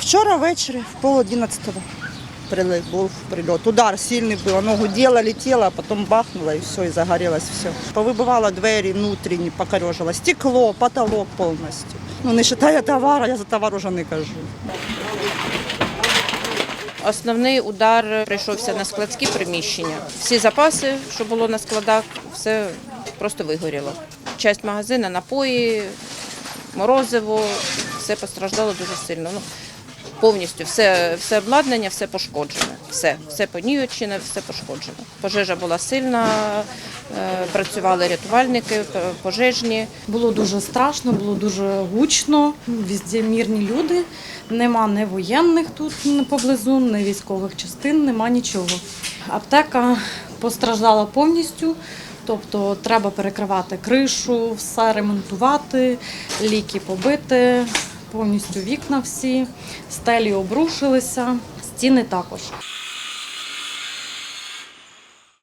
Вчора ввечері, в пол одинадцятого прилет, був прильот. Удар сильний був, ногу діла, летіла, а потім бахнуло і все, і загорілось все. Повибивало двері внутрішні, покорежило, стекло, потолок повністю. Ну, не вважає товара, я за товар уже не кажу. Основний удар прийшовся на складські приміщення. Всі запаси, що було на складах, все просто вигоріло. Часть магазина, напої, морозиво, все постраждало дуже сильно. Ну, повністю все, все обладнання, все пошкоджено. Все, все понівечене, все пошкоджено. Пожежа була сильна, е, працювали рятувальники, пожежні. Було дуже страшно, було дуже гучно. Везде мирні люди. Нема ні воєнних тут поблизу, ні військових частин, нема нічого. Аптека постраждала повністю. Тобто треба перекривати кришу, все ремонтувати, ліки побити, повністю вікна всі, стелі обрушилися, стіни також.